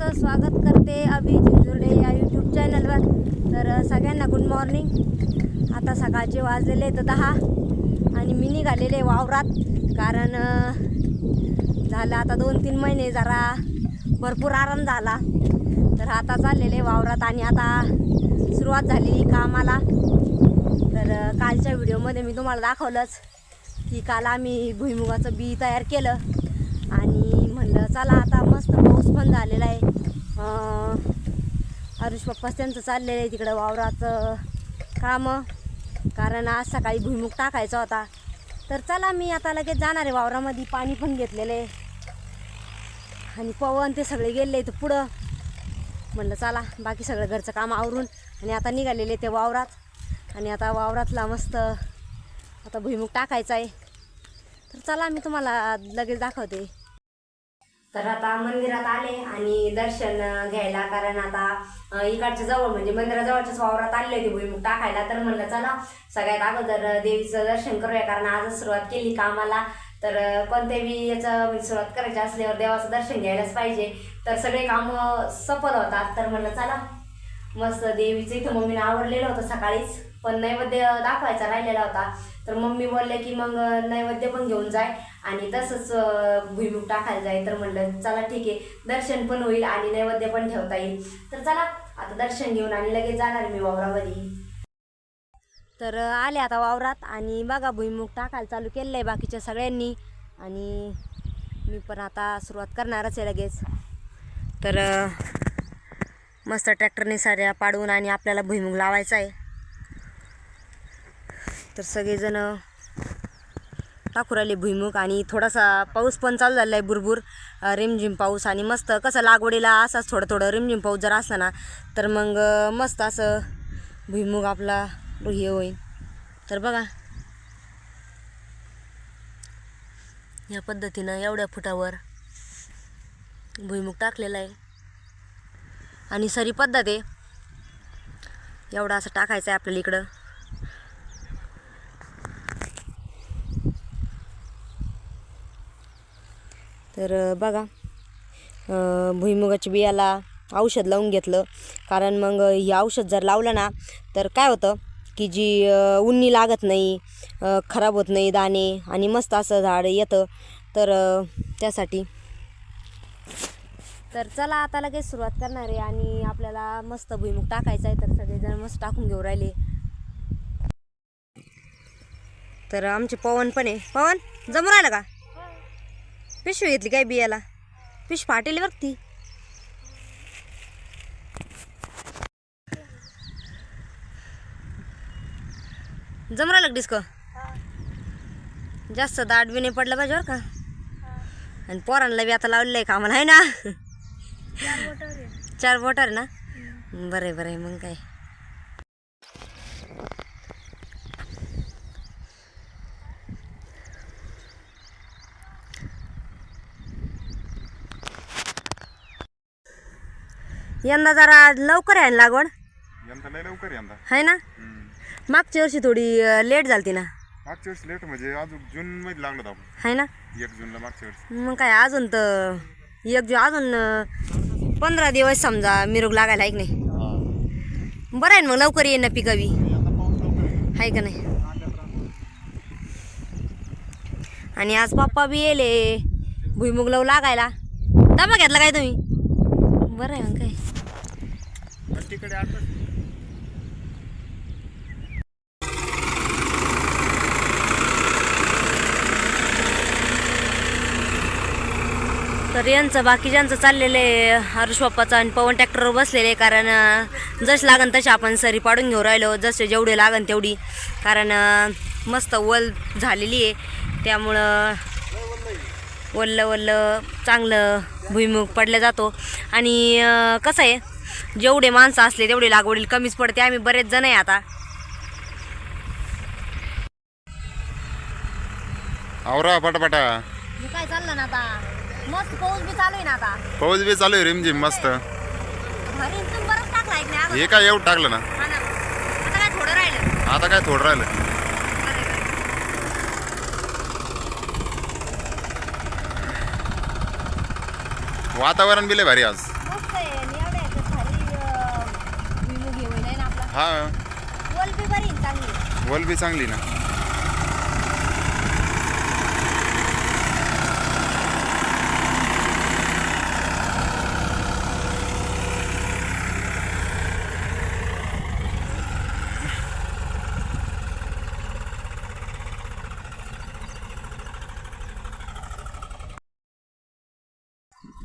सर्वांचं स्वागत करते अभि जिंजुर्डे या यूट्यूब चॅनलवर तर सगळ्यांना गुड मॉर्निंग आता सकाळचे वाजलेले तर दहा आणि मी निघालेले वावरात कारण झालं आता दोन तीन महिने जरा भरपूर आराम झाला. तर आता चाललेले वावरात आणि आता सुरुवात झालेली कामाला. तर कालच्या व्हिडिओमध्ये मी तुम्हाला दाखवलंच की काल आम्ही भुईमुगाचं बी तयार केलं आणि म्हणलं चला आता मस्त पाऊस पण झालेला आहे. अं, आरुष पप्पाच त्यांचं चाललेलं आहे तिकडं वावराचं कामं. कारण आज सकाळी भुईमुग टाकायचा होता. तर चला मी आता लगेच जाणार आहे वावरामध्ये. पाणी पण घेतलेलं आहे. आणि पवन ते सगळे गेले तर पुढं. म्हणलं चला बाकी सगळं घरचं काम आवरून. आणि आता निघालेले ते वावरात. आणि आता वावरातला मस्त आता भुईमुग टाकायचा आहे. तर चला मी तुम्हाला लगेच दाखवते. तर आता मंदिरात आले आणि दर्शन घ्यायला कारण आता इकडच्या जवळ म्हणजे मंदिराजवळच्याच वावरात आले होते भुईमुग टाकायला. तर म्हणलं चला सगळ्यात अगोदर देवीचं दर्शन करूया कारण आजच सुरुवात केली कामाला. तर अं, कोणत्याही याचं म्हणजे सुरुवात करायची असल्यावर देवाचं दर्शन घ्यायलाच पाहिजे. तर सगळे कामं सफल होतात. तर म्हणलं चला मस्त देवीचं इथं मम्मीने आवडलेलं होतं सकाळीच. पण नैवेद्य दाखवायचा राहिलेला होता. तर मम्मी बोलले की मग नैवेद्य पण घेऊन जाय आणि तसंच भुईमूग भुईमुग टाकायला जाय. तर म्हणलं चला ठीक आहे दर्शन पण होईल आणि नैवेद्य पण ठेवता येईल. तर चला आता दर्शन घेऊन आणि लगेच जाणार मी वावरामध्ये. तर आले आता वावरात आणि बघा भुईमुग टाकायला चालू केलं आहे बाकीच्या सगळ्यांनी. आणि मी पण आता सुरुवात करणारच आहे लगेच. तर मस्त ट्रॅक्टरने साऱ्या पाडून आणि आपल्याला भुईमुग लावायचा आहे. तर सगळेजण टाकू राहिले भुईमुग आणि थोडासा पाऊस पण चालू झालेला आहे भुरभूर रिमझिम पाऊस आणि मस्त कसं लागवडीला असाच थोडं थोडं. रिमझिम पाऊस जर असला ना तर मग मस्त असं भुईमुग आपला हे होईल. तर बघा या पद्धतीनं एवढ्या फुटावर भुईमुग टाकलेला आहे. आणि सरी पद्धत आहे. एवढा असं टाकायचं आहे आपल्याला इकडं. तर बघा. भुईमुगाच्या बियाला औषध लावून घेतलं. कारण मग हे औषध जर लावलं ना तर काय होतं की जी उन्नी लागत नाही खराब होत नाही दाणे आणि मस्त असं झाड येतं. तर त्यासाठी. तर चला आता लगेच सुरुवात करणार आहे आणि आपल्याला मस्त भुईमुग टाकायचा आहे. तर सगळेजण मस्त टाकून घेऊ राहिले. तर आमचे पवन पण आहे. पवन जमू राहिलं का? पिशवी घेतली काय बियाला? पिश फाटेली बघ ती. जमू राहिलं डिस्क? जास्त दाट बी नाही पडलं पाहिजे बरं का. आणि पोरांना बी आता लावलेलं आहे कामाला आहे ना? चार बोटर आहे ना? बरं बरं आहे मग काय? यंदा जरा लवकर आहे ना लागवड. यंदा लय लवकर यंदा. आहे ना? मागच्या वर्षी थोडी लेट झालती ना. मागच्या वर्षी लेट म्हणजे अजून जून मध्ये लागलो होतो आपण. आहे ना? एक जूनला मागच्या वर्षी. मग काय अजून तर एक जो अजून अं, पंधरा दिवस समजा मिरूग लागायला आहे की नाही. बरं आहे ना मग लवकर येईन ना पिकावी यंदा पाऊस लवकर आहे. आहे का नाही? आणि आज पप्पा बी येले भुईमुग लव लागायला. डबा घेतला काय तुम्ही? बरं आहे मग काय. भट्टीकडे आता तर यांचं बाकीच्यांचं चाललेलं आहे हर्ष बाप्पाचं आणि पवन ट्रॅक्टरवर बसलेले आहे कारण जसं जसे लागन तसे आपण सरी पाडून घेऊ राहिलो. जसे जेवढे लागन तेवढी. कारण मस्त वल झालेली आहे. त्यामुळं वल्ल वल्ल चांगलं भुईमुग पडला जातो. आणि कसं आहे? जेवढे माणसं असले तेवढे लागवडीला कमीच पडते. आम्ही बरेच जण आहे आता. आवरा पटापटा. काय चाललं ना आता? मस्त पाऊस बी चालू आहे ना आता. पाऊस बी चालू आहे रिमझिम मस्त. बरंच टाकला हे काय एवढं टाकलं ना? हा ना. आता काय थोडं राहिलं? आता काय थोडं राहिलं? वातावरण बी लय भारी आज. हा. वल बी बरी आहे चांगली. वल बी चांगली ना.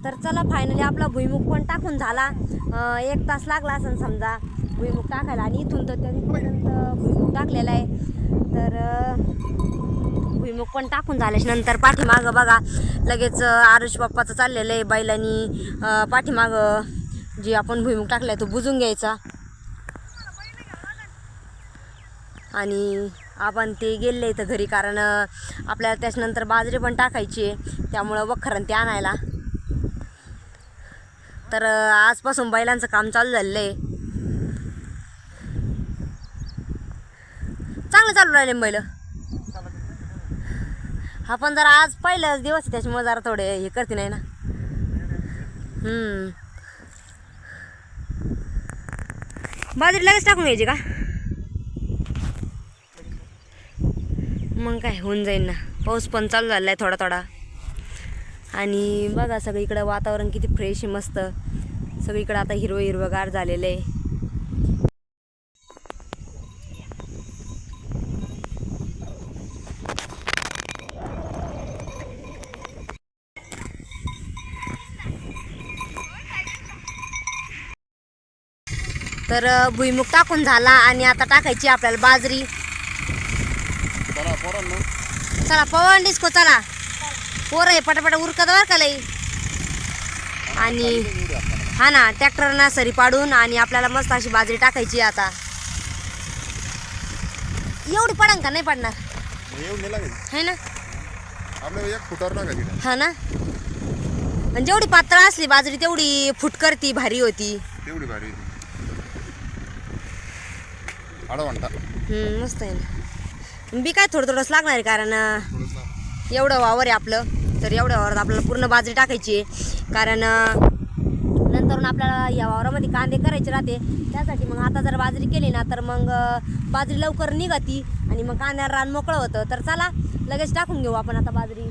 तर चला फायनली आपला भुईमुग पण टाकून झाला. अं, एक तास लागला असं समजा. भुईमुग टाकायला. आणि इथून तर त्यांनीपर्यंत भुईमुग टाकलेला आहे. तर अं, भुईमुग पण टाकून झाल्याच्यानंतर पाठीमागं बघा लगेच आरुष बाप्पाचं चाललेलं आहे बैलांनी. पाठीमागं जे आपण भुईमुग टाकलाय तो बुजून घ्यायचा. आणि आपण ते गेले इथं घरी कारण आपल्याला त्याच्यानंतर बाजरी पण टाकायची आहे. त्यामुळं वखरण ते आणायला. तर आजपासून बैलांचं काम चालू झालेलं आहे. चांगलं चालू राहिले बैल. हा पण जरा आज पहिलाच दिवस आहे त्याच्यामुळे जरा थोडे हे करते नाही ना. बाजरी लगेच टाकून घ्यायची का? मग काय होऊन जाईल ना. पाऊस पण चालू झाला आहे थोडा थोडा. आणि बघा सगळीकडं वातावरण किती फ्रेश आहे मस्त. सगळीकडं आता हिरवं हिरवंगार झालेलं आहे. तर अं, भुईमुग टाकून झाला आणि आता टाकायची आपल्याला बाजरी. चला पवन डिस्को चला. पोरं आहे पटापटा उरकत बरं का लई. आणि हा ना ट्रॅक्टरना सरी पाडून आणि आपल्याला मस्त अशी बाजरी टाकायची आता. एवढी पडन का नाही पडणार? है ना? हा ना? जेवढी पातळ असली बाजरी तेवढी फुटकरती भारी होती. तेवढी भारी आडवंटा हम्म, मस्त आहे ना. बी काय थोडं थोडंच लागणार आहे कारण एवढं वावर आहे आपलं. तर एवढ्या वावरात आपल्याला पूर्ण बाजरी टाकायची आहे. कारण नंतरून आपल्याला या वावरामध्ये कांदे करायचे राहते. त्यासाठी मग आता जर बाजरी केली ना तर मग बाजरी लवकर निघती आणि मग कांद्याला रान मोकळं होतं. तर चला लगेच टाकून घेऊ आपण आता बाजरी.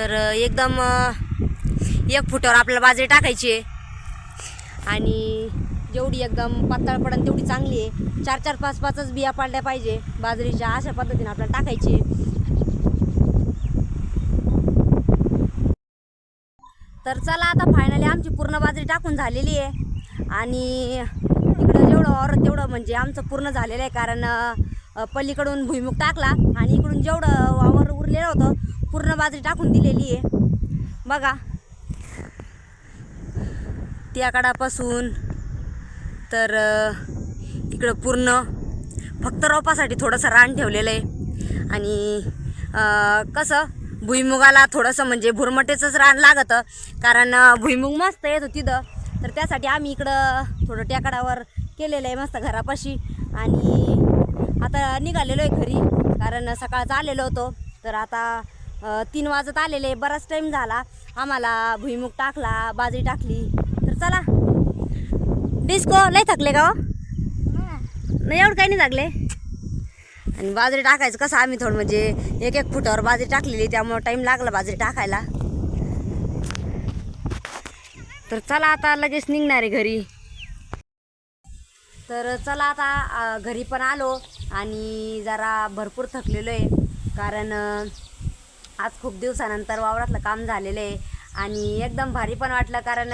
तर एकदम एक फुटावर आपल्याला बाजरी टाकायची आहे. आणि जेवढी एकदम पातळ पडन तेवढी चांगली आहे. चार चार पाच पाचच बिया पाडल्या पाहिजे. बाजरीच्या अशा पद्धतीने आपल्याला टाकायची तर चला आता फायनली आमची पूर्ण बाजरी टाकून झालेली आहे. आणि इकडं जेवढं और तेवढं म्हणजे आमचं पूर्ण झालेलं आहे. कारण पलीकडून भुईमुग टाकला आणि इकडून जेवढं वावर उरलेलं होतं पूर्ण बाजरी टाकून दिलेली आहे. बघा. त्याकडापासून तर इकडं पूर्ण फक्त रोपासाठी थोडंसं रान ठेवलेलं आहे. आणि कसं भुईमुगाला थोडंसं म्हणजे भुरमटेचंच रान लागतं. कारण भुईमुग मस्त येतो तिथं. तर त्यासाठी आम्ही इकडं थोडं टेकडावर केलेलं आहे मस्त घरापाशी. आणि आता निघालेलो आहे घरी. कारण सकाळचं आलेलो होतो. तर आता तीन वाजत आलेले बराच टाईम झाला. आम्हाला भुईमुग टाकला बाजरी टाकली. तर चला. डिस्को लय थकले का हो? नाही एवढं काही नाही थकले. आणि बाजरी टाकायचं कसं आम्ही थोडं म्हणजे एक एक फुटावर बाजरी टाकलेली त्यामुळं टाईम लागला बाजरी टाकायला. तर चला आता लगेच निघणार आहे घरी. तर चला आता घरी पण आलो आणि जरा भरपूर थकलेलो आहे कारण आज खूप दिवसानंतर वावरातलं काम झालेलं आहे. आणि एकदम भारी पण वाटलं कारण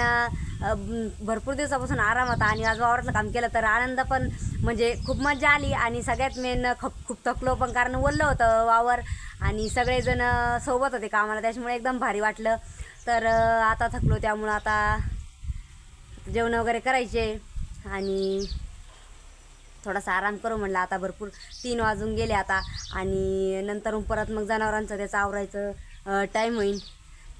भरपूर दिवसापासून आराम होता आणि आज वावरातलं काम केलं तर आनंद पण म्हणजे खूप मजा आली आणि सगळ्यात मेन ख खूप थकलो पण कारण ओललं होतं वावर आणि सगळेजण सोबत होते कामाला त्याच्यामुळे एकदम भारी वाटलं. तर आता थकलो त्यामुळं आता जेवण वगैरे करायचे आणि थोडासा आराम करू म्हणलं. आता भरपूर तीन वाजून गेले आता. आणि नंतर परत मग जनावरांचं त्याचं आवरायचं टाईम होईल.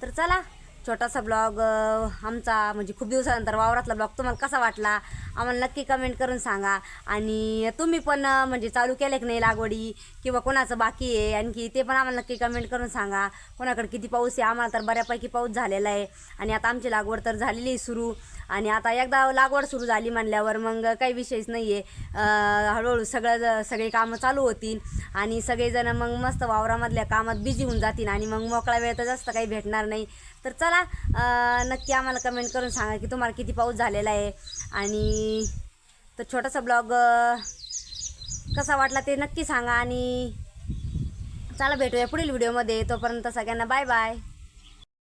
तर चला छोटासा ब्लॉग आमचा म्हणजे खूप दिवसानंतर वावरातला ब्लॉग तुम्हाला कसा वाटला आम्हाला नक्की कमेंट करून सांगा. आणि तुम्ही पण म्हणजे चालू केले की नाही लागवडी किंवा कोणाचं बाकी आहे आणखी ते पण आम्हाला नक्की कमेंट करून सांगा. कोणाकडे किती पाऊस आहे आम्हाला तर बऱ्यापैकी पाऊस झालेला आहे. आणि आता आमची लागवड तर झालेली आहे सुरू. आणि आता एकदा लागवड सुरू झाली म्हणल्यावर मग काही विषयच नाही आहे हळूहळू सगळं सगळे कामं चालू होतील आणि सगळेजण मग मस्त वावरामधल्या कामात बिझी होऊन जातील आणि मग मोकळा वेळ तर जास्त काही भेटणार नाही. तर चला नक्की आम्हाला कमेंट करून सांगा की तुम्हाला किती पाऊस झालेला आहे. आणि तर छोटासा ब्लॉग कसा वाटला ते नक्की सांगा आणि चला भेटूया पुढील व्हिडिओमध्ये तोपर्यंत सगळ्यांना बाय बाय